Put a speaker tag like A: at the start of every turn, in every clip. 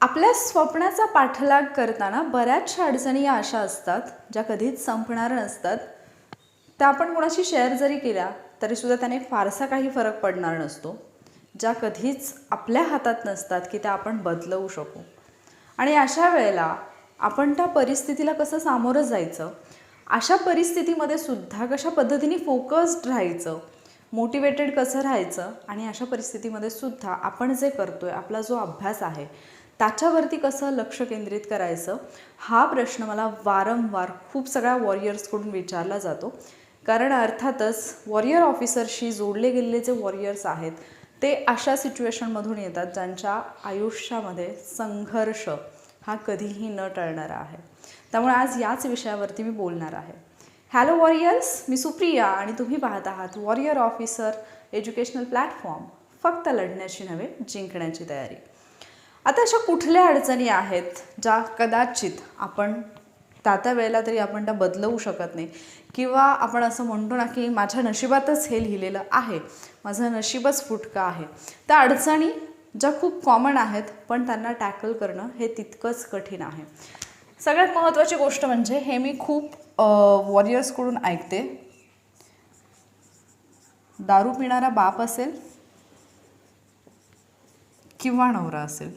A: आपल्या स्वप्नाचा पाठलाग करताना बऱ्याचशा अडचणी या अशा असतात ज्या कधीच संपणार नसतात. त्या आपण कोणाशी शेअर जरी केल्या तरीसुद्धा त्याने फारसा काही फरक पडणार नसतो ज्या कधीच आपल्या हातात नसतात की त्या आपण बदलवू शकू. आणि अशा वेळेला आपण त्या परिस्थितीला कसं सामोरं जायचं? अशा परिस्थितीमध्ये सुद्धा कशा पद्धतीने फोकस्ड राहायचं? मोटिवेटेड कसं राहायचं? आणि अशा परिस्थितीमध्ये सुद्धा आपण जे करतो आहे आपला जो अभ्यास आहे त्याच्यावरती कसं लक्ष केंद्रित करायचं हा प्रश्न मला वारंवार खूप सगळ्या वॉरियर्सकडून विचारला जातो. कारण अर्थातच वॉरियर ऑफिसरशी जोडले गेलेले जे वॉरियर्स आहेत ते अशा सिच्युएशनमधून येतात ज्यांच्या आयुष्यामध्ये संघर्ष हा कधीही न टळणारा आहे. त्यामुळे आज याच विषयावरती मी बोलणार आहे. हॅलो वॉरियर्स मी सुप्रिया आणि तुम्ही पाहत आहात वॉरियर ऑफिसर एज्युकेशनल प्लॅटफॉर्म. फक्त लढण्याची नव्हे जिंकण्याची तयारी. आता अशा कुठल्या अडचणी आहेत ज्या कदाचित आपण त्या त्या वेळेला तरी आपण त्या बदलवू शकत नाही? किंवा आपण असं म्हणतो ना की माझ्या नशिबातच हे लिहिलेलं आहे माझं नशीबच फुटकं आहे. त्या अडचणी ज्या खूप कॉमन आहेत पण त्यांना टॅकल करणं हे तितकंच कठीण आहे. सगळ्यात महत्त्वाची गोष्ट म्हणजे हे मी खूप वॉरियर्सकडून ऐकते. दारू पिणारा बाप असेल किंवा नवरा असेल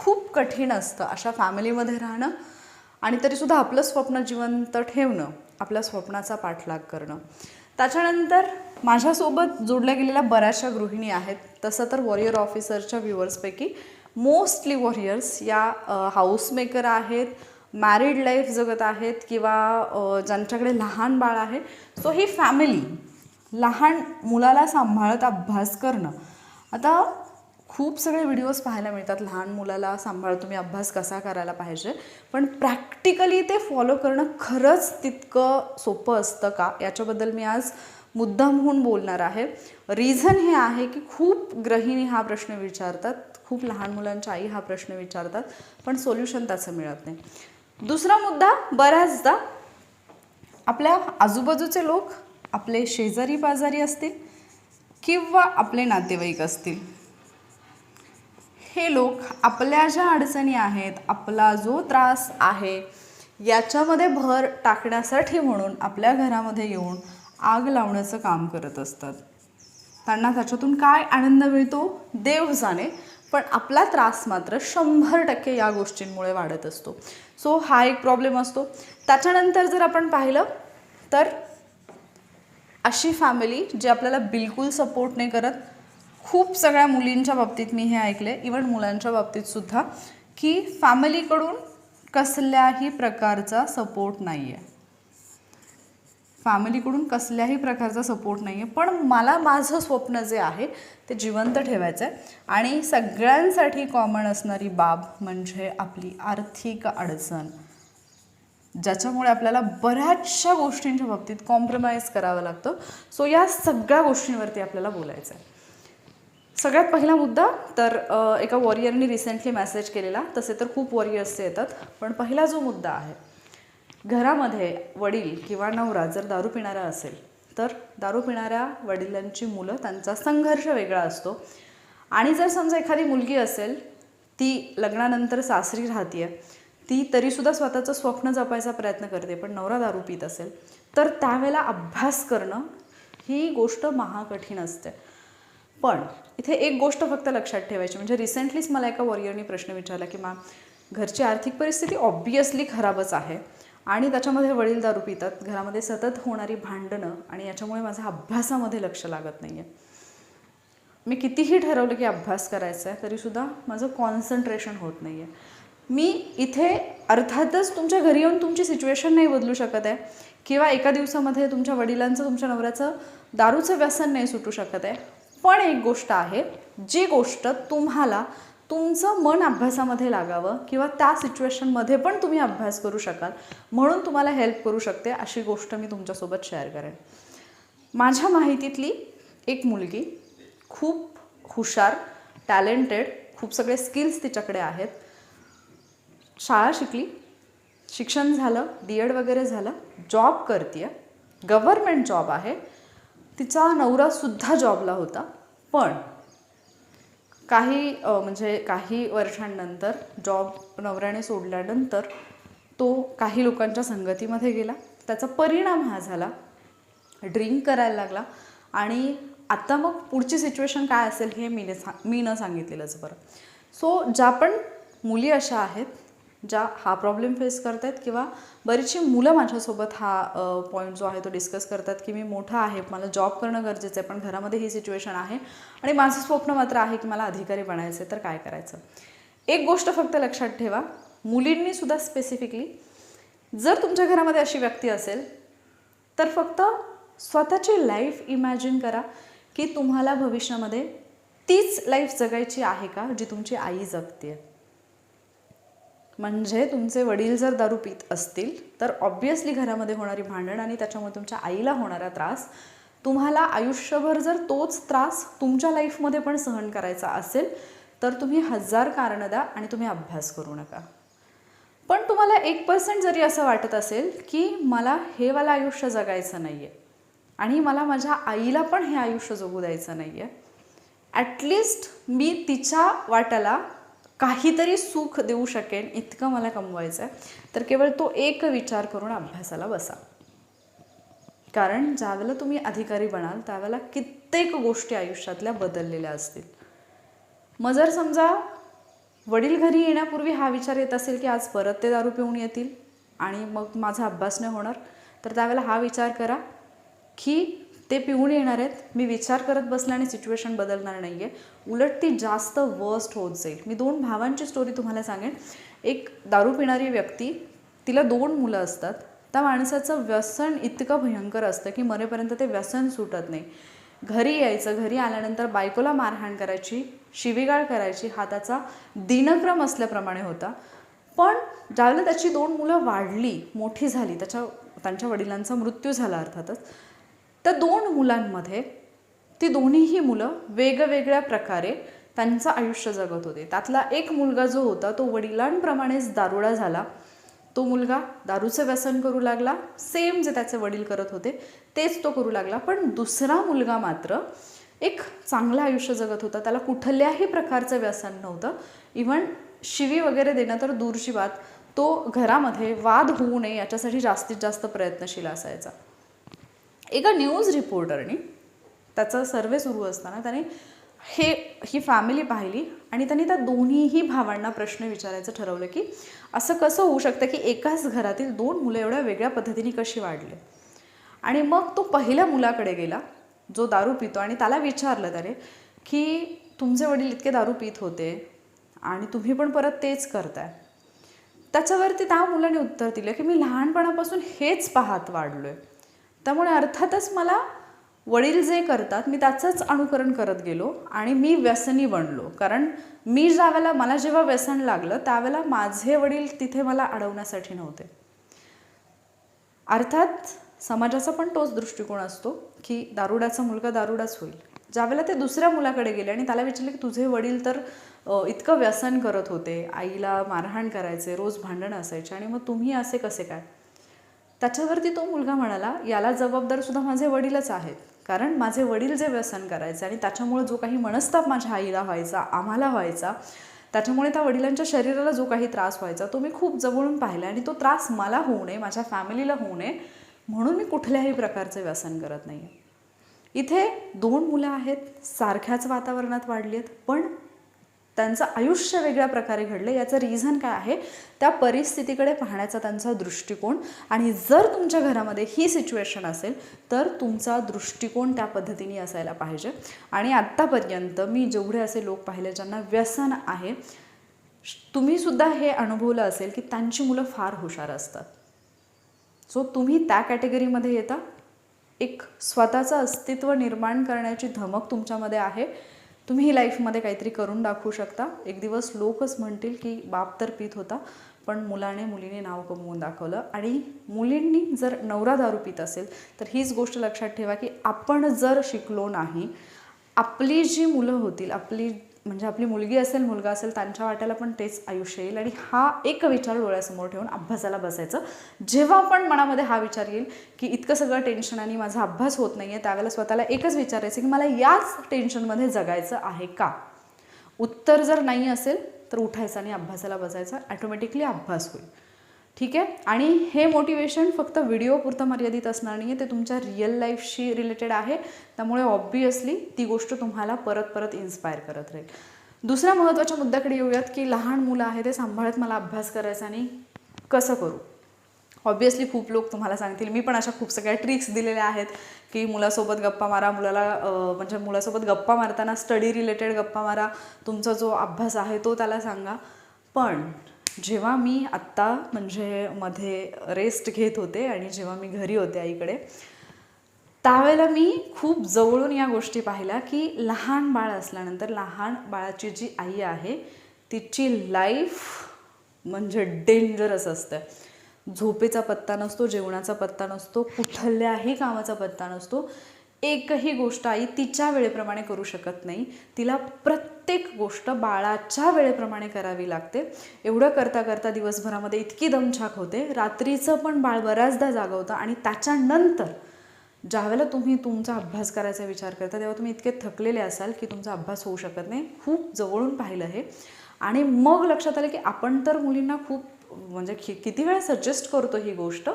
A: खूप कठीण असतं अशा फॅमिलीमध्ये राहणं आणि तरीसुद्धा आपलं स्वप्न जिवंत ठेवणं आपल्या स्वप्नाचा पाठलाग करणं. त्याच्यानंतर माझ्यासोबत जोडल्या गेलेल्या बऱ्याचशा गृहिणी आहेत. तसं तर वॉरियर ऑफिसरच्या व्ह्युअर्सपैकी मोस्टली वॉरियर्स या हाऊसमेकर आहेत मॅरिड लाईफ जगत आहेत किंवा ज्यांच्याकडे लहान बाळ आहे. सो ही फॅमिली लहान मुलाला सांभाळत अभ्यास करणं. आता खूप सगळे व्हिडिओज पाहायला मिळतात. लहान मुलाला सांभाळ तुम्ही अभ्यास कसा करायला पाहिजे? पण प्रॅक्टिकली ते फॉलो करणं खरंच तितकं सोपं असतं का? याच्याबद्दल मी आज मुद्दाम होऊन बोलणार आहे. रिझन हे आहे की खूप गृहिणी हा प्रश्न विचारतात. खूप लहान मुलांच्या आई हा प्रश्न विचारतात. पण सोल्युशन त्याचं मिळत नाही. दुसरा मुद्दा बऱ्याचदा आपल्या आजूबाजूचे लोक आपले शेजारी पाजारी असतील किंवा आपले नातेवाईक असतील. हे लोक आपल्या ज्या अडचणी आहेत आपला जो त्रास आहे याच्यामध्ये भर टाकण्यासाठी म्हणून आपल्या घरामध्ये येऊन आग लावण्याचं काम करत असतात. त्यांना त्याच्यातून काय आनंद मिळतो? देव जाणे. पण आपला त्रास मात्र शंभर टक्के या गोष्टींमुळे वाढत असतो. सो हा एक प्रॉब्लेम असतो. त्याच्यानंतर जर आपण पाहिलं तर अशी फॅमिली जी आपल्याला बिलकुल सपोर्ट नाही करत खूप सगळ्या मुलींच्या बाबतीत मी हे ऐकले इवन मुलांच्या बाबतीत सुद्धा की फॅमिलीकडून कसल्याही प्रकारचा सपोर्ट नाही आहे फॅमिलीकडून कसल्याही प्रकारचा सपोर्ट नाही आहे पण मला माझं स्वप्न जे आहे ते जिवंत ठेवायचं आहे आणि सगळ्यांसाठी कॉमन असणारी बाब म्हणजे आपली आर्थिक अडचण. ज्याच्यामुळे आपल्याला बऱ्याचशा गोष्टींच्या बाबतीत कॉम्प्रोमाइज करावं लागतं. सो या सगळ्या गोष्टींवरती आपल्याला बोलायचं आहे सगळ्यात पहिला मुद्दा तर एका वॉरियरनी रिसेंटली मेसेज केलेला तसे तर खूप वॉरियर्सचे येतात पण पहिला जो मुद्दा आहे घरामध्ये वडील किंवा नवरा जर दारू पिणारा असेल तर दारू पिणाऱ्या वडिलांची मुलं त्यांचा संघर्ष वेगळा असतो. आणि जर समजा एखादी मुलगी असेल ती लग्नानंतर सासरी राहते ती तरीसुद्धा स्वतःचं स्वप्न जपायचा प्रयत्न करते पण नवरा दारू पित असेल तर त्यावेळेला अभ्यास करणं ही गोष्ट महाकठीण असते. पण इथे एक गोष्ट फक्त लक्षात ठेवायची म्हणजे रिसेंटलीच मला एका वॉरियरनी प्रश्न विचारला की मॅम घरची आर्थिक परिस्थिती ऑब्वियसली खराबच आहे आणि त्याच्यामध्ये वडील दारू पितात घरामध्ये सतत होणारी भांडणं आणि याच्यामुळे माझ्या अभ्यासामध्ये लक्ष लागत नाही आहे मी कितीही ठरवलं की अभ्यास करायचा आहे तरीसुद्धा माझं कॉन्सन्ट्रेशन होत नाही आहे मी इथे अर्थातच तुमच्या घरी येऊन तुमची सिच्युएशन नाही बदलू शकत आहे किंवा एका दिवसामध्ये तुमच्या वडिलांचं तुमच्या नवऱ्याचं दारूचं व्यसन नाही सुटू शकत आहे पण एक गोष्ट आहे जी गोष्ट तुम्हाला तुमचं मन अभ्यासामध्ये लागावं किंवा त्या सिच्युएशनमध्ये पण तुम्ही अभ्यास करू शकाल म्हणून तुम्हाला हेल्प करू शकते अशी गोष्ट मी तुमच्यासोबत शेअर करेन. माझ्या माहितीतली एक मुलगी खूप हुशार टॅलेंटेड खूप सगळे स्किल्स तिच्याकडे आहेत. शाळा शिकली शिक्षण झालं डी एड वगैरे झालं जॉब करते गव्हर्मेंट जॉब आहे. तिचा नवरासुद्धा जॉबला होता. पण काही म्हणजे काही वर्षांनंतर जॉब नवऱ्याने सोडल्यानंतर तो काही लोकांच्या संगतीमध्ये गेला. त्याचा परिणाम हा झाला. ड्रिंक करायला लागला. आणि आता मग पुढची सिच्युएशन काय असेल हे मीने सा मी न सांगितलेलंच बरं. सो ज्या पण मुली अशा आहेत ज्या हा प्रॉब्लेम फेस करत आहेत किंवा बरीचशी मुलं माझ्यासोबत हा पॉईंट जो आहे तो डिस्कस करतात की मी मोठा आहे मला जॉब करणं गरजेचं आहे पण घरामध्ये ही सिच्युएशन आहे आणि माझं स्वप्न मात्र आहे की मला अधिकारी बनायचं आहे तर काय करायचं? एक गोष्ट फक्त लक्षात ठेवा मुलींनी सुद्धा स्पेसिफिकली जर तुमच्या घरामध्ये अशी व्यक्ती असेल तर फक्त स्वतःची लाईफ इमॅजिन करा की तुम्हाला भविष्यामध्ये तीच लाईफ जगायची आहे का जी तुमची आई जगते म्हणजे तुमचे वडील जर दारू पित असतील तर ऑब्वियसली घरामध्ये होणारी भांडण आणि त्याच्यामुळे तुमच्या आईला होणारा त्रास तुम्हाला आयुष्यभर जर तोच त्रास तुमच्या लाईफमध्ये पण सहन करायचा असेल तर तुम्ही हजार कारणं द्या आणि तुम्ही अभ्यास करू नका. पण तुम्हाला एक पर्सेंट जरी असं वाटत असेल की मला हेवालं आयुष्य जगायचं नाही आहे आणि मला माझ्या आईला पण हे आयुष्य जगू द्यायचं नाही आहे ॲटलिस्ट मी तिच्या वाट्याला काहीतरी सुख देऊ शकेन इतकं मला कमवायचं आहे तर केवळ तो एक विचार करून अभ्यासाला बसा. कारण ज्यावेळेला तुम्ही अधिकारी बनाल त्यावेळेला कित्येक गोष्टी आयुष्यातल्या बदललेल्या असतील. मग जर समजा वडील घरी येण्यापूर्वी हा विचार येत असेल की आज परत ते दारू पिऊन येतील आणि मग माझा अभ्यास नाही होणार तर त्यावेळेला हा विचार करा की ते पिऊन येणार आहेत. मी विचार करत बसल्याने सिच्युएशन बदलणार नाही आहे उलट ती जास्त वर्स्ट होत जाईल. मी दोन भावांची स्टोरी तुम्हाला सांगेन. एक दारू पिणारी व्यक्ती तिला दोन मुलं असतात. त्या माणसाचं व्यसन इतकं भयंकर असतं की मरेपर्यंत ते व्यसन सुटत नाही. घरी यायचं घरी आल्यानंतर बायकोला मारहाण करायची शिवीगाळ करायची हा त्याचा दिनक्रम असल्याप्रमाणे होता. पण ज्यावेळेला त्याची दोन मुलं वाढली मोठी झाली त्याच्या त्यांच्या वडिलांचा मृत्यू झाला अर्थातच त्या दोन मुलांमध्ये ती दोन्हीही मुलं वेगवेगळ्या प्रकारे त्यांचं आयुष्य जगत होते. त्यातला एक मुलगा जो होता तो वडिलांप्रमाणेच दारुडा झाला. तो मुलगा दारूचं व्यसन करू लागला. सेम जे त्याचे वडील करत होते तेच तो करू लागला. पण दुसरा मुलगा मात्र एक चांगलं आयुष्य जगत होता. त्याला कुठल्याही प्रकारचं व्यसन नव्हतं. इव्हन शिवी वगैरे देणं तर दूरची बात. तो घरामध्ये वाद होऊ नये याच्यासाठी जास्तीत जास्त प्रयत्नशील असायचा. एका न्यूज रिपोर्टरने त्याचा सर्वे सुरू असताना त्याने हे ही फॅमिली पाहिली आणि त्यांनी त्या दोन्हीही भावांना प्रश्न विचारायचं ठरवलं की असं कसं होऊ शकतं की एकाच घरातील दोन मुलं एवढ्या वेगळ्या पद्धतीने कशी वाढले? आणि मग तो पहिल्या मुलाकडे गेला जो दारू पितो आणि त्याला विचारलं त्याने की तुमचे वडील इतके दारू पित होते आणि तुम्ही पण परत तेच करताय. त्याच्यावरती त्या मुलाने उत्तर दिलं की मी लहानपणापासून हेच पाहत वाढलो आहे त्यामुळे अर्थातच मला वडील जे करतात मी त्याचंच अनुकरण करत गेलो आणि मी व्यसनी बनलो. कारण मी ज्यावेळेला मला जेव्हा व्यसन लागलं त्यावेळेला माझे वडील तिथे मला अडवण्यासाठी नव्हते. अर्थात समाजाचा पण तोच दृष्टिकोन असतो की दारुड्याचा मुलगा दारुडाच होईल. ज्यावेळेला ते दुसऱ्या मुलाकडे गेले आणि त्याला विचारले की तुझे वडील तर इतकं व्यसन करत होते आईला मारहाण करायचे रोज भांडणं असायचे आणि मग तुम्ही असे कसे काय? त्याच्यावरती तो मुलगा म्हणाला याला जबाबदार सुद्धा माझे वडीलच आहेत. कारण माझे वडील जे व्यसन करायचे आणि त्याच्यामुळे जो काही मनस्ताप माझ्या आईला व्हायचा आम्हाला व्हायचा त्याच्यामुळे त्या वडिलांच्या शरीराला जो काही त्रास व्हायचा तो मी खूप जवळून पाहिला आणि तो त्रास मला होऊ नये माझ्या फॅमिलीला होऊ नये म्हणून मी कुठल्याही प्रकारचे व्यसन करत नाही इथे दोन मुलं आहेत सारख्याच वातावरणात वाढली आहेत पण त्यांचं आयुष्य वेगळ्या प्रकारे घडलं याचं रिझन काय आहे? त्या परिस्थितीकडे पाहण्याचा त्यांचा दृष्टिकोन. आणि जर तुमच्या घरामध्ये ही सिच्युएशन असेल तर तुमचा दृष्टिकोन त्या पद्धतीने असायला पाहिजे. आणि आत्तापर्यंत मी जेवढे असे लोक पाहिले ज्यांना व्यसन आहे तुम्ही सुद्धा हे अनुभवलं असेल की त्यांची मुलं फार हुशार असतात. सो तुम्ही त्या कॅटेगरीमध्ये येता. एक स्वतःचं अस्तित्व निर्माण करण्याची धमक तुमच्यामध्ये आहे. तुम्ही ही लाईफमध्ये काहीतरी करून दाखवू शकता. एक दिवस लोकच म्हणतील की बाप तर पित होता. पण मुलाने मुलीने नाव कमवून दाखवलं. आणि मुलींनी जर नवरा दारू पित असेल तर हीच गोष्ट लक्षात ठेवा की आपण जर शिकलो नाही आपली जी मुलं होतील आपली म्हणजे आपली मुलगी असेल मुलगा असेल त्यांच्या वाट्याला पण तेच आयुष्य येईल. आणि हा एक विचार डोळ्यासमोर ठेवून अभ्यासाला बसायचं. जेव्हा पण मनामध्ये हा विचार येईल की इतकं सगळं टेन्शन आणि माझा अभ्यास होत नाही आहे त्यावेळेला स्वतःला एकच विचारायचं की मला याच टेन्शनमध्ये जगायचं आहे का? उत्तर जर नाही असेल तर उठायचं आणि अभ्यासाला बसायचा. ॲटोमॅटिकली अभ्यास होईल. ठीक आहे? आणि हे मोटिवेशन फक्त व्हिडिओपुरतं मर्यादित असणार नाही आहे ते तुमच्या रिअल लाईफशी रिलेटेड आहे. त्यामुळे ऑब्वियसली ती गोष्ट तुम्हाला परत परत इन्स्पायर करत राहील. दुसऱ्या महत्त्वाच्या मुद्द्याकडे येऊयात की लहान मुलं आहे ते सांभाळत मला अभ्यास करायचा आणि कसं करू? ऑब्वियसली खूप लोक तुम्हाला सांगतील मी पण अशा खूप सगळ्या ट्रिक्स दिलेल्या आहेत की मुलासोबत गप्पा मारा मुलाला म्हणजे मुलासोबत गप्पा मारताना स्टडी रिलेटेड गप्पा मारा तुमचा जो अभ्यास आहे तो त्याला सांगा. पण जेव्हा मी आत्ता म्हणजे मध्ये रेस्ट घेत होते आणि जेव्हा मी घरी होते आईकडे त्यावेळेला मी खूप जवळून या गोष्टी पाहिल्या की लहान बाळ असल्यानंतर लहान बाळाची जी आई आहे तिची लाईफ म्हणजे डेंजरस असतं. झोपेचा पत्ता नसतो जेवणाचा पत्ता नसतो कुठल्याही कामाचा पत्ता नसतो. एकही गोष्ट आई तिच्या वेळेप्रमाणे करू शकत नाही. तिला प्रत्येक गोष्ट बाळाच्या वेळेप्रमाणे करावी लागते. एवढं करता करता दिवसभरामध्ये इतकी दमछाक होते. रात्रीचं पण बाळ बऱ्याचदा जागवतं आणि त्याच्यानंतर ज्यावेळेला तुम्ही तुमचा अभ्यास करायचा विचार करता तेव्हा तुम्ही इतके थकलेले असाल की तुमचा अभ्यास होऊ शकत नाही. खूप जवळून पाहिलं हे. आणि मग लक्षात आलं की आपण तर मुलींना खूप म्हणजे कि किती वेळा सजेस्ट करतो ही गोष्ट.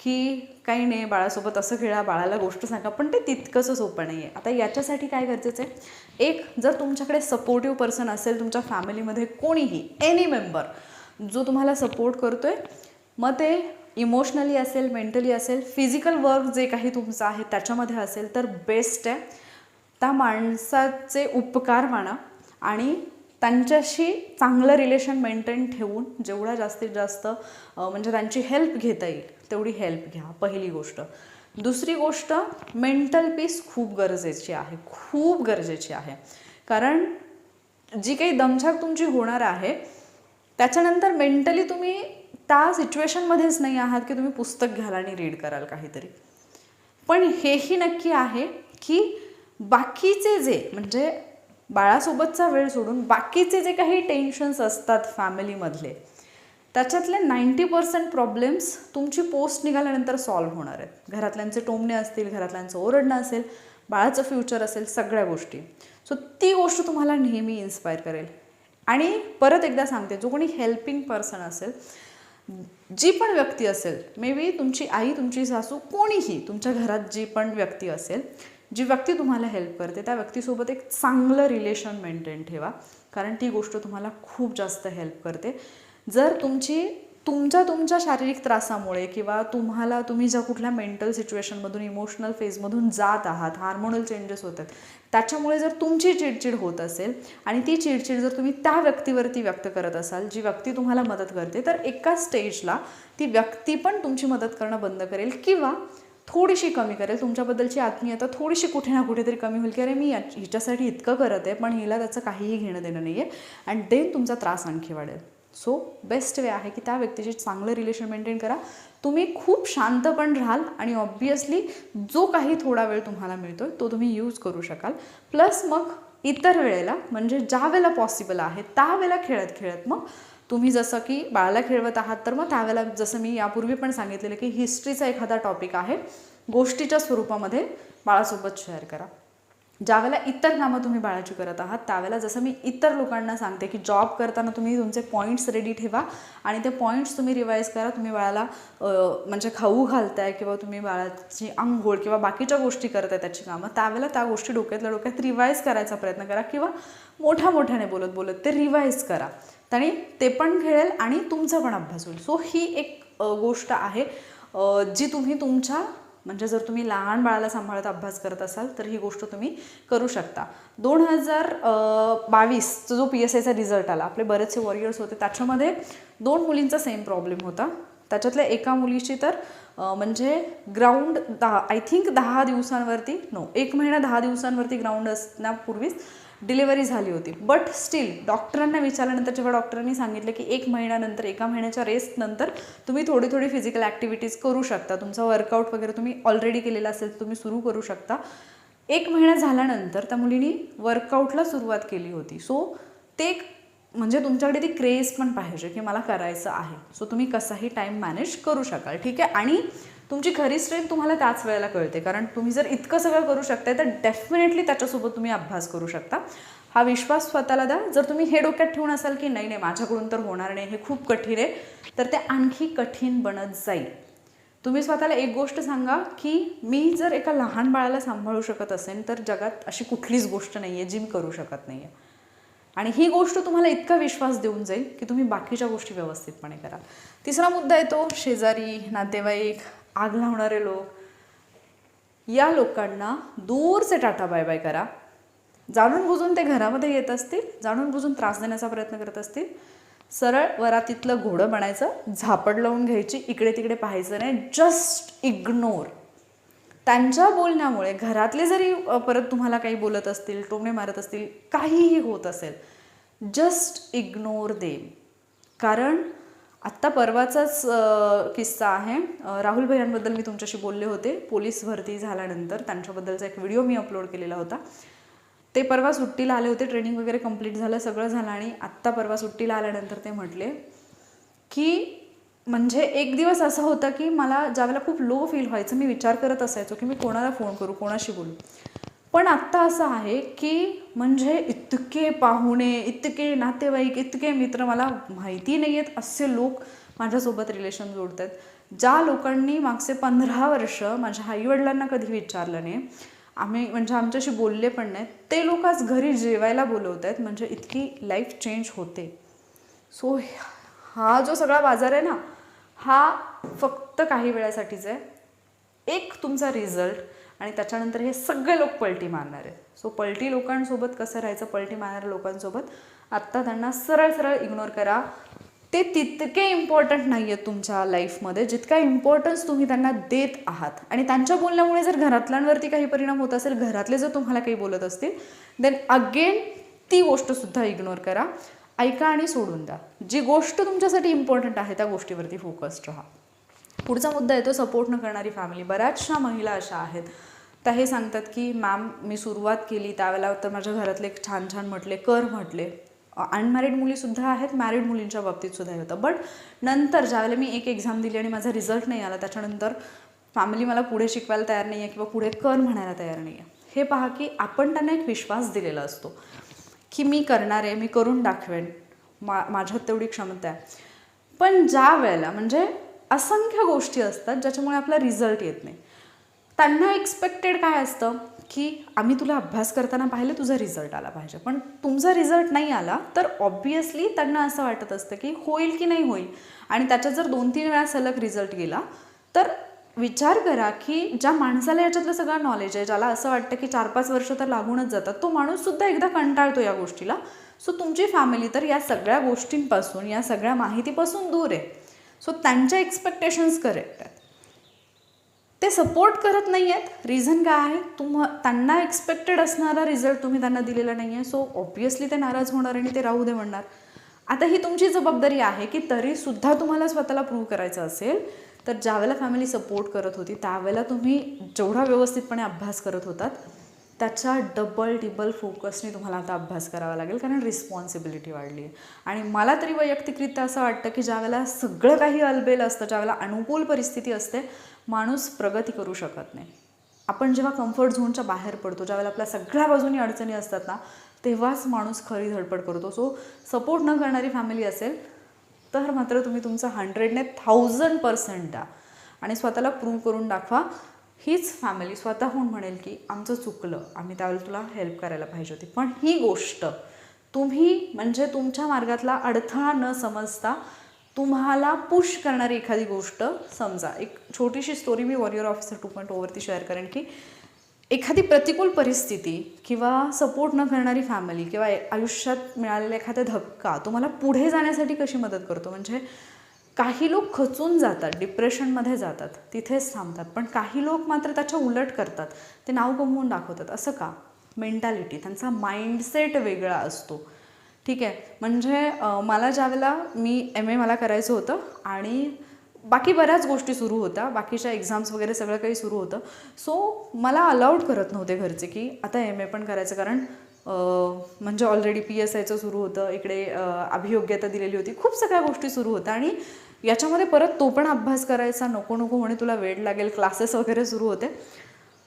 A: की काही नाही बाळासोबत असं खेळा बाळाला गोष्ट सांगा पण ते तितकंसं सोपं नाही आहे आता याच्यासाठी काय गरजेचं आहे? एक जर तुमच्याकडे सपोर्टिव्ह पर्सन असेल तुमच्या फॅमिलीमध्ये कोणीही एनी मेंबर जो तुम्हाला सपोर्ट करतो आहे मग ते इमोशनली असेल मेंटली असेल फिजिकल वर्क जे काही तुमचं आहे त्याच्यामध्ये असेल तर बेस्ट आहे. त्या माणसाचे उपकार माना आणि त्यांच्याशी चांगलं रिलेशन मेंटेन ठेवून जेवढा जास्तीत जास्त म्हणजे त्यांची हेल्प घेता येईल तेवढी हेल्प घ्या पहिली गोष्ट. दुसरी गोष्ट मेंटल पीस खूप गरजेची आहे खूप गरजेची आहे. कारण जी काही दमछाक तुमची होणार आहे त्याच्यानंतर मेंटली तुम्ही त्या सिच्युएशनमध्येच नाही आहात की तुम्ही पुस्तक घ्याल आणि रीड कराल काहीतरी. पण हेही नक्की आहे की बाकीचे जे म्हणजे बाळासोबतचा वेळ सोडून बाकीचे जे काही टेन्शन्स असतात फॅमिलीमधले त्याच्यातले नाईंटी पर्सेंट प्रॉब्लेम्स तुमची पोस्ट निघाल्यानंतर सॉल्व्ह होणार आहेत. घरातल्यांचे टोमणे असतील घरातल्यांचं ओरडणं असेल बाळाचं फ्युचर असेल सगळ्या गोष्टी. सो ती गोष्ट तुम्हाला नेहमी इन्स्पायर करेल. आणि परत एकदा सांगते जो कोणी हेल्पिंग पर्सन असेल जी पण व्यक्ती असेल मे बी तुमची आई तुमची सासू कोणीही तुमच्या घरात जी पण व्यक्ती असेल जी व्यक्ती तुम्हाला हेल्प करते त्या व्यक्तीसोबत एक चांगलं रिलेशन मेंटेन ठेवा. कारण ती गोष्ट तुम्हाला खूप जास्त हेल्प करते. जर तुमची तुमच्या तुमच्या शारीरिक त्रासामुळे किंवा तुम्हाला तुम्ही ज्या कुठल्या मेंटल सिच्युएशनमधून इमोशनल फेजमधून जात आहात हार्मोनल चेंजेस होत आहेत त्याच्यामुळे जर तुमची चिडचिड होत असेल आणि ती चिडचिड जर तुम्ही त्या व्यक्तीवरती व्यक्त करत असाल जी व्यक्ती तुम्हाला मदत करते तर एका स्टेजला ती व्यक्ती पण तुमची मदत करणं बंद करेल किंवा थोडीशी कमी करेल. तुमच्याबद्दलची आत्मीयता थोडीशी कुठे ना कुठेतरी कमी होईल. की अरे मी या हिच्यासाठी इतकं करत आहे पण हिला त्याचं काहीही घेणं देणं नाही आहे अँड देन तुमचा त्रास आणखी वाढेल. सो बेस्ट वे आहे की त्या व्यक्तीशी चांगलं रिलेशन मेंटेन करा. तुम्ही खूप शांत पण राहाल आणि ऑब्वियसली जो काही थोडा वेळ तुम्हाला मिळतो तो तुम्ही यूज करू शकाल. प्लस मग इतर वेळेला म्हणजे ज्या वेळेला पॉसिबल आहे त्यावेळेला खेळत खेळत मग तुम्ही जसं की बाळाला खेळवत आहात तर मग त्यावेळेला जसं मी यापूर्वी पण सांगितलेलं की हिस्ट्रीचा एखादा टॉपिक आहे गोष्टीच्या स्वरूपामध्ये बाळासोबत शेअर करा. ज्यावेळेला इतर कामं तुम्ही बाळाची करत आहात त्यावेळेला जसं मी इतर लोकांना सांगते की जॉब करताना तुम्ही तुमचे पॉईंट्स रेडी ठेवा आणि ते पॉईंट्स तुम्ही रिवाईज करा. तुम्ही बाळाला म्हणजे खाऊ घालताय किंवा तुम्ही बाळाची आंघोळ किंवा बाकीच्या गोष्टी करताय त्याची कामं त्यावेळेला त्या गोष्टी डोक्यातल्या डोक्यात रिवाईज करायचा प्रयत्न करा किंवा मोठ्या मोठ्याने बोलत बोलत ते रिवाईज करा. त्याने ते पण खेळेल आणि तुमचा पण अभ्यास होईल. सो ही एक गोष्ट आहे. जी तुम्ही तुमच्या म्हणजे जर तुम्ही लहान बाळाला सांभाळत अभ्यास करत असाल तर ही गोष्ट तुम्ही करू शकता. दोन हजार बावीसचा जो पी एस आयचा रिझल्ट आला आपले बरेचसे वॉरियर्स होते त्याच्यामध्ये दोन मुलींचा सेम प्रॉब्लेम होता. त्याच्यातल्या एका मुलीची तर म्हणजे ग्राउंड दहा आय थिंक दहा दिवसांवरती नो एक महिना दहा दिवसांवरती ग्राउंड असण्यापूर्वीच डिलिव्हरी झाली होती. बट स्टील डॉक्टरांना विचारल्यानंतर जेव्हा डॉक्टरांनी सांगितलं की एक महिन्यानंतर एका महिन्याच्या रेस्टनंतर तुम्ही थोडी थोडी फिजिकल ॲक्टिव्हिटीज करू शकता. तुमचा वर्कआउट वगैरे तुम्ही ऑलरेडी केलेला असेल तुम्ही सुरू करू शकता. एक महिना झाल्यानंतर त्या मुलीने वर्कआउटला सुरुवात केली होती. सो ते एक म्हणजे तुमच्याकडे ती क्रेज पण पाहिजे की मला करायचं आहे. सो तुम्ही कसाही टाईम मॅनेज करू शकाल. ठीक आहे? आणि तुमची खरी स्ट्रेंथ तुम्हाला त्याच वेळेला कळते. कारण तुम्ही जर इतकं सगळं करू शकताय तर डेफिनेटली त्याच्यासोबत तुम्ही अभ्यास करू शकता. हा विश्वास स्वतःला द्या. जर तुम्ही हे डोक्यात ठेवून असाल की नाही नाही माझ्याकडून तर होणार नाही हे खूप कठीण आहे तर ते आणखी कठीण बनत जाईल. तुम्ही स्वतःला एक गोष्ट सांगा की मी जर एका लहान बाळाला सांभाळू शकत असेल तर जगात अशी कुठलीच गोष्ट नाही आहे जी मी करू शकत नाही आहे आणि ही गोष्ट तुम्हाला इतका विश्वास देऊन जाईल की तुम्ही बाकीच्या गोष्टी व्यवस्थितपणे करा. तिसरा मुद्दा येतो शेजारी नातेवाईक आग लावणारे लोक. या लोकांना दूरचे टाटा बाय बाय करा. जाणून बुजून ते घरामध्ये येत असतील जाणून बुजून त्रास देण्याचा प्रयत्न करत असतील. सरळ वरातीतलं घोडं बनायचं झापड लावून घ्यायची इकडे तिकडे पाहायचं नाही जस्ट इग्नोर त्यांच्या बोलण्यामुळे घरातले जरी परत तुम्हाला काही बोलत असतील टोमणे मारत असतील काहीही होत असेल जस्ट इग्नोर देम कारण आत्ता परवाचाच किस्सा आहे. राहुल भैयांबद्दल मी तुमच्याशी बोलले होते. पोलीस भरती झाल्यानंतर त्यांच्याबद्दलचा एक व्हिडिओ मी अपलोड केलेला होता. ते परवा सुट्टीला आले होते ट्रेनिंग वगैरे कंप्लीट झालं सगळं झालं आणि आत्ता परवा सुट्टीला आल्यानंतर ते म्हटले की म्हणजे एक दिवस असा होता की मला ज्यावेळेला खूप लो फील व्हायचं मी विचार करत असायचो की मी कोणाला फोन करू कोणाशी बोलू. पण आत्ता असं आहे की म्हणजे इतके पाहुणे इतके नातेवाईक इतके मित्र मला माहिती नाही आहेत असे लोक माझ्यासोबत रिलेशन जोडत आहेत ज्या लोकांनी मागचे पंधरा वर्ष माझ्या आईवडिलांना कधी विचारलं नाही आम्ही म्हणजे आमच्याशी बोलले पण नाहीत ते लोक आज घरी जेवायला बोलवत आहेत म्हणजे इतकी लाईफ चेंज होते. सो हा जो सगळा बाजार आहे ना हा फक्त काही वेळासाठीच आहे. एक तुमचा रिझल्ट आणि त्याच्यानंतर हे सगळे लोक पलटी मारणार. आहेत सो पलटी लोकांसोबत कसं राहायचं? पलटी मारणाऱ्या लोकांसोबत आत्ता त्यांना सरळ सरळ इग्नोर करा. ते तितके इम्पॉर्टंट नाही आहेत तुमच्या लाईफमध्ये जितका इम्पॉर्टन्स तुम्ही त्यांना देत आहात. आणि त्यांच्या बोलण्यामुळे जर घरातल्यांवरती काही परिणाम होत असेल घरातले जर तुम्हाला काही बोलत असतील देन अगेन ती गोष्टसुद्धा इग्नोर करा. ऐका आणि सोडून द्या. जी गोष्ट तुमच्यासाठी इम्पॉर्टंट आहे त्या गोष्टीवरती फोकस्ड राहा. पुढचा मुद्दा येतो सपोर्ट न करणारी फॅमिली बऱ्याचशा महिला अशा आहेत. त्या हे सांगतात की मॅम मी सुरुवात केली त्यावेळेला तर माझ्या घरातले छान छान म्हटले कर म्हटले. अनमॅरिड मुलीसुद्धा आहेत मॅरिड मुलींच्या बाबतीत सुद्धा हे होतं. बट नंतर ज्यावेळेला मी एक एक्झाम दिली आणि माझा रिझल्ट नाही आला त्याच्यानंतर फॅमिली मला पुढे शिकवायला तयार नाही आहे किंवा पुढे कर म्हणायला तयार नाही आहे हे पहा की आपण त्यांना एक विश्वास दिलेला असतो की मी करणार आहे मी करून दाखवेन. मा माझ्यात तेवढी क्षमता आहे. पण ज्या वेळेला म्हणजे असंख्य गोष्टी असतात ज्याच्यामुळे आपला रिझल्ट येत नाही. त्यांना एक्सपेक्टेड काय असतं? की आम्ही तुला अभ्यास करताना पाहिलं तुझा रिझल्ट आला पाहिजे. पण तुमचा रिझल्ट नाही आला तर ऑब्वियसली त्यांना असं वाटत असतं की होईल की नाही होईल. आणि त्याच्यात जर दोन तीन वेळा सलग रिझल्ट गेला तर विचार करा की ज्या माणसाला याच्यातलं सगळं नॉलेज आहे ज्याला असं वाटतं की चार पाच वर्ष तर लागूनच जातात तो माणूससुद्धा एकदा कंटाळतो या गोष्टीला. सो तुमची फॅमिली तर या सगळ्या गोष्टींपासून या सगळ्या माहितीपासून दूर आहे. सो त्यांच्या एक्सपेक्टेशन्स करेक्ट आहेत. ते सपोर्ट करत नाही आहेत रिझन काय? आहे तुम त्यांना एक्सपेक्टेड असणारा रिझल्ट तुम्ही त्यांना दिलेला नाही आहे सो ऑब्वियसली ते नाराज होणार आणि ते राहू दे म्हणणार. आता ही तुमची जबाबदारी आहे की तरीसुद्धा तुम्हाला स्वतःला प्रूव्ह करायचं असेल तर ज्यावेळेला फॅमिली सपोर्ट करत होती त्यावेळेला तुम्ही जेवढा व्यवस्थितपणे अभ्यास करत होतात त्याच्या डबल डिबल फोकसने तुम्हाला आता अभ्यास करावा लागेल कारण रिस्पॉन्सिबिलिटी वाढली आहे आणि मला तरी वैयक्तिकरित्या असं वाटतं की ज्यावेळेला सगळं काही अलबेल असतं ज्यावेळेला अनुकूल परिस्थिती असते माणूस प्रगती करू शकत नाही. आपण जेव्हा कम्फर्ट झोनच्या बाहेर पडतो ज्यावेळेला आपल्या सगळ्या बाजूनी अडचणी असतात ना तेव्हाच माणूस खरी धडपड करतो. सो सपोर्ट न करणारी फॅमिली असेल तर मात्र तुम्ही तुमचं हंड्रेडने थाउजंड पर्सेंट द्या. आणि स्वतःला प्रूव्ह करून दाखवा हीच फॅमिली स्वतःहून म्हणेल की आमचं चुकलं. आम्ही त्यावेळेला तुला हेल्प करायला पाहिजे होती. पण ही गोष्ट तुम्ही म्हणजे तुमच्या मार्गातला अडथळा न समजता तुम्हाला पुश करणारी एखादी गोष्ट समजा. एक छोटीशी स्टोरी मी वॉरियर ऑफिसर टू पॉईंट ओवरती शेअर करेन की एखादी प्रतिकूल परिस्थिती किंवा सपोर्ट न करणारी फॅमिली किंवा आयुष्यात मिळालेला एखादा धक्का तुम्हाला पुढे जाण्यासाठी कशी मदत करतो? म्हणजे काही लोक खचून जातात डिप्रेशनमध्ये जातात तिथेच थांबतात. पण काही लोक मात्र त्याच्या उलट करतात ते नाव गमवून दाखवतात. असं का? मेंटॅलिटी त्यांचा माइंडसेट वेगळा असतो. ठीक आहे? म्हणजे मला मला ज्यावेळेला मी एम ए मला करायचं होतं आणि बाकी बऱ्याच गोष्टी सुरू होत्या बाकीच्या एक्झाम्स वगैरे सगळं काही सुरू होतं. सो मला अलाउड करत नव्हते घरचे की आता एम ए पण करायचं कारण म्हणजे ऑलरेडी पी एस आयचं सुरू होतं इकडे अभियोग्यता दिलेली होती. खूप सगळ्या गोष्टी सुरू होत्या आणि याच्यामध्ये परत तो पण अभ्यास करायचा नको नको म्हणे तुला वेळ लागेल क्लासेस वगैरे सुरू होते.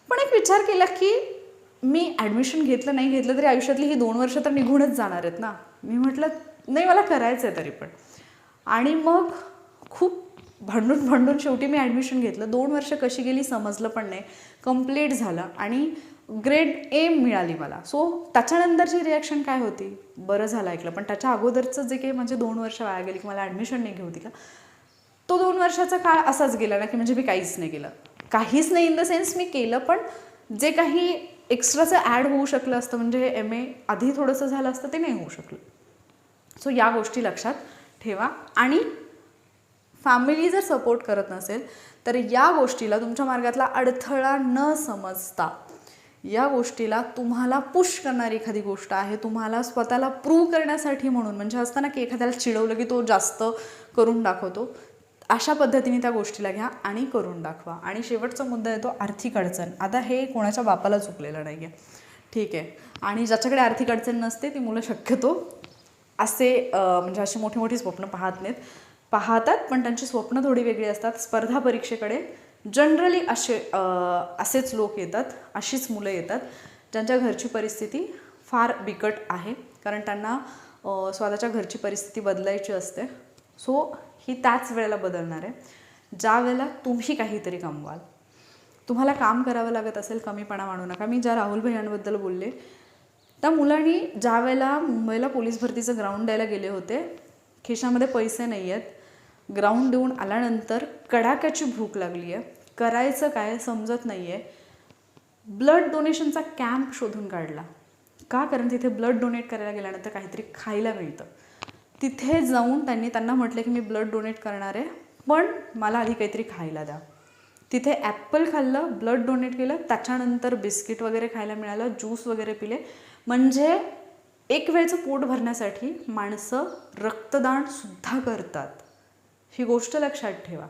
A: पण एक विचार केला की मी ॲडमिशन घेतलं नाही घेतलं तरी आयुष्यातली ही दोन वर्ष तर निघूनच जाणार आहेत ना. मी म्हटलं नाही मला करायचं आहे तरी पण. आणि मग खूप भांडून भांडून शेवटी मी ॲडमिशन घेतलं. दोन वर्ष कशी गेली समजलं पण नाही. कंप्लीट झालं आणि ग्रेड ए मिळाली मला. सो त्याच्यानंतरची रिॲक्शन काय होती? बरं झालं ऐकलं. पण त्याच्या अगोदरचं जे काही म्हणजे दोन वर्ष वाया गेली की मला ॲडमिशन नाही घेऊ दिलं तो दोन वर्षाचा काळ असाच गेला ना की म्हणजे मी काहीच नाही केलं. काहीच नाही इन द सेन्स मी केलं पण जे काही एक्स्ट्राचं ॲड होऊ शकलं असतं म्हणजे एम ए आधी थोडंसं झालं असतं ते नाही होऊ शकलं. सो या गोष्टी लक्षात ठेवा. आणि फॅमिली जर सपोर्ट करत नसेल तर या गोष्टीला तुमच्या मार्गातला अडथळा न समजता या गोष्टीला तुम्हाला पुश करणारी एखादी गोष्ट आहे तुम्हाला स्वतःला प्रूव्ह करण्यासाठी म्हणून म्हणजे असताना की एखाद्याला चिडवलं की तो जास्त करून दाखवतो अशा पद्धतीने त्या गोष्टीला घ्या आणि करून दाखवा. आणि शेवटचा मुद्दा येतो आर्थिक अडचण. आता हे कोणाच्या बापाला चुकलेलं नाही आहे ठीक आहे. आणि ज्याच्याकडे आर्थिक अडचण नसते ती मुलं शक्यतो असे म्हणजे अशी मोठी मोठी स्वप्न पाहत नाहीत. पाहतात पण त्यांची स्वप्न थोडी वेगळी असतात. स्पर्धा परीक्षेकडे जनरली असे असेच लोक येतात अशीच मुलं येतात ज्यांच्या घरची परिस्थिती फार बिकट आहे. कारण त्यांना स्वतःच्या घरची परिस्थिती बदलायची असते. सो ही त्याच वेळेला बदलणार आहे. ज्या वेळेला तुम्ही काहीतरी कमवाल. तुम्हाला काम करावं लागत असेल कमीपणा मानू नका. मी ज्या राहुल भैयांबद्दल बोलले त्या मुलांनी ज्या वेळेला मुंबईला पोलीस भरतीचं ग्राउंड द्यायला गेले होते खिशामध्ये पैसे नाही आहेत. ग्राउंड देऊन आल्यानंतर कडाक्याची भूक लागली आहे. करायचं काय समजत नाही आहे ब्लड डोनेशनचा कॅम्प शोधून काढला. का? कारण तिथे ब्लड डोनेट करायला गेल्यानंतर काहीतरी खायला मिळतं. तिथे जाऊन त्यांनी त्यांना म्हटलं की मी ब्लड डोनेट करणार आहे पण मला आधी काहीतरी खायला द्या. तिथे ॲपल खाल्लं ब्लड डोनेट केलं त्याच्यानंतर बिस्किट वगैरे खायला मिळालं ज्यूस वगैरे पिले. म्हणजे एक वेळचं पोट भरण्यासाठी माणसं रक्तदान सुद्धा करतात. ही गोष्ट लक्षात ठेवा.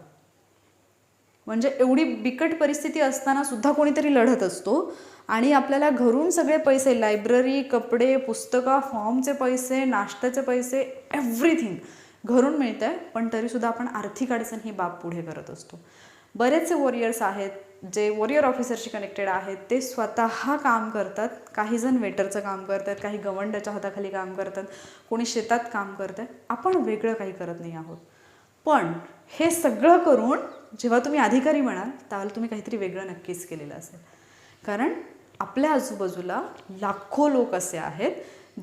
A: म्हणजे एवढी बिकट परिस्थिती असताना सुद्धा कोणीतरी लढत असतो. आणि आपल्याला घरून सगळे पैसे लायब्ररी कपडे पुस्तकं फॉर्मचे पैसे नाश्त्याचे पैसे एव्हरीथिंग घरून मिळतं आहे पण तरीसुद्धा आपण आर्थिक अडचण ही बाब पुढे करत असतो. बरेचसे वॉरियर्स आहेत जे वॉरियर ऑफिसरशी कनेक्टेड आहेत ते स्वतः काम करतात. काही जण वेटरचं काम करतात काही गवंडाच्या हाताखाली काम करतात कोणी शेतात काम करतात आपण वेगळं काही करत नाही आहोत. पण हे सगळं करून जेव्हा तुम्ही अधिकारी म्हणाल त्यावेळेला तुम्ही काहीतरी वेगळं नक्कीच केलेलं असेल. कारण आपल्या आजूबाजूला लाखो लोक असे आहेत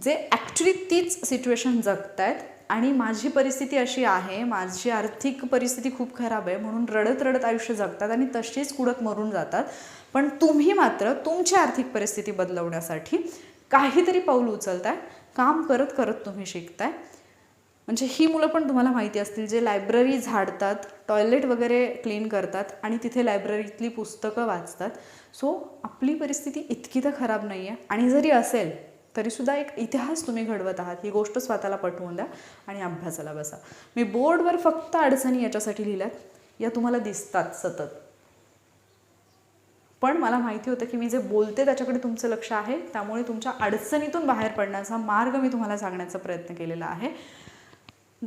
A: जे ॲक्च्युली तीच सिच्युएशन जगत आहेत आणि माझी परिस्थिती अशी आहे माझी आर्थिक परिस्थिती खूप खराब आहे म्हणून रडत रडत आयुष्य जगतात आणि तशीच कुडत मरून जातात. पण तुम्ही मात्र तुमची आर्थिक परिस्थिती बदलवण्यासाठी काहीतरी पाऊल उचलताय काम करत करत तुम्ही शिकताय. म्हणजे ही मुलं पण तुम्हाला माहिती असतील जे लायब्ररी झाडतात टॉयलेट वगैरे क्लीन करतात आणि तिथे लायब्ररीतली पुस्तकं वाचतात. सो आपली परिस्थिती इतकी तर खराब नाही आहे आणि जरी असेल तरीसुद्धा एक इतिहास तुम्ही घडवत आहात. ही गोष्ट स्वतःला पटवून द्या आणि अभ्यासाला बसा. मी बोर्डवर फक्त अडचणी याच्यासाठी लिहिल्यात. या तुम्हाला दिसतात सतत. पण मला माहिती होतं की मी जे बोलते त्याच्याकडे तुमचं लक्ष आहे. त्यामुळे तुमच्या अडचणीतून बाहेर पडण्याचा मार्ग मी तुम्हाला सांगण्याचा प्रयत्न केलेला आहे.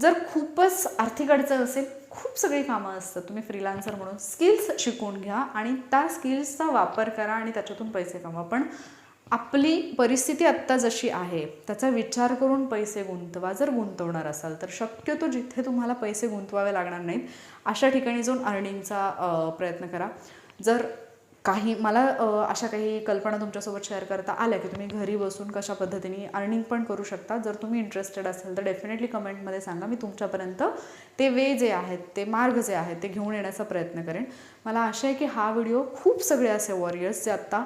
A: जर खूपच आर्थिक अडचण असेल खूप सगळी कामं असतात. तुम्ही फ्रीलान्सर म्हणून स्किल्स शिकून घ्या आणि त्या स्किल्सचा वापर करा आणि त्याच्यातून पैसे कमवा. पण आपली परिस्थिती आत्ता जशी आहे त्याचा विचार करून पैसे गुंतवा. जर गुंतवणार असाल तर शक्यतो जिथे तुम्हाला पैसे गुंतवावे लागणार नाहीत अशा ठिकाणी जाऊन अर्निंगचा प्रयत्न करा. जर काही मला अशा काही कल्पना तुमच्यासोबत शेअर करता आल्या की तुम्ही घरी बसून कशा पद्धतीने अर्निंग पण करू शकता. जर तुम्ही इंटरेस्टेड असाल तर डेफिनेटली कमेंटमध्ये सांगा. मी तुमच्यापर्यंत ते वे जे आहेत ते मार्ग जे आहेत ते घेऊन येण्याचा प्रयत्न करेन. मला आशा आहे की हा व्हिडिओ खूप सगळे असे वॉरियर्स जे आत्ता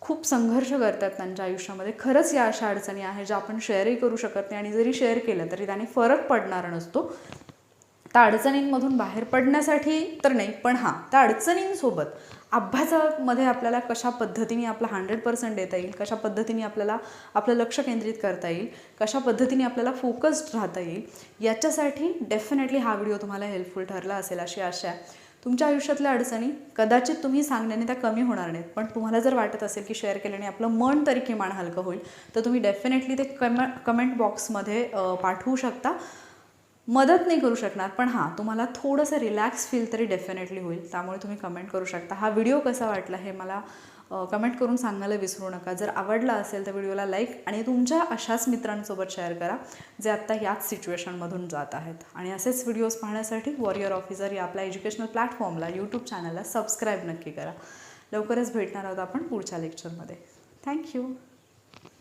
A: खूप संघर्ष करतात त्यांच्या आयुष्यामध्ये खरंच या अशा अडचणी आहेत ज्या आपण शेअरही करू शकत नाही आणि जरी शेअर केलं तरी त्याने फरक पडणार नसतो. त्या अडचणींमधून बाहेर पडण्यासाठी तर नाही पण हां त्या अडचणींसोबत अभ्यासामध्ये आपल्याला कशा पद्धतीने आपला हंड्रेड पर्सेंट देता येईल कशा पद्धतीने आपल्याला आपलं लक्ष केंद्रित करता येईल कशा पद्धतीने आपल्याला फोकस्ड राहता येईल याच्यासाठी डेफिनेटली हा व्हिडिओ तुम्हाला हेल्पफुल ठरला असेल अशी आशा आहे. तुमच्या आयुष्यातल्या अडचणी कदाचित तुम्ही सांगण्याने त्या कमी होणार नाहीत पण तुम्हाला जर वाटत असेल की शेअर केल्याने आपलं मन तरी किमान हलकं होईल तर तुम्ही डेफिनेटली ते कम कमेंट बॉक्समध्ये पाठवू शकता. मदत नाही करू शकणार पण हां तुम्हाला थोडंसं रिलॅक्स फील तरी डेफिनेटली होईल. त्यामुळे तुम्ही कमेंट करू शकता. हा व्हिडिओ कसा वाटला हे मला कमेंट करून सांगायला विसरू नका. जर आवडला असेल तर व्हिडिओला लाईक आणि तुमच्या अशाच मित्रांसोबत शेअर करा जे आत्ता याच सिच्युएशनमधून जात आहेत. आणि असेच व्हिडिओज पाहण्यासाठी वॉरियर ऑफिसर या आपल्या एज्युकेशनल प्लॅटफॉर्मला यूट्यूब चॅनलला सबस्क्राईब नक्की करा. लवकरच भेटणार आहोत आपण पुढच्या लेक्चरमध्ये थँक्यू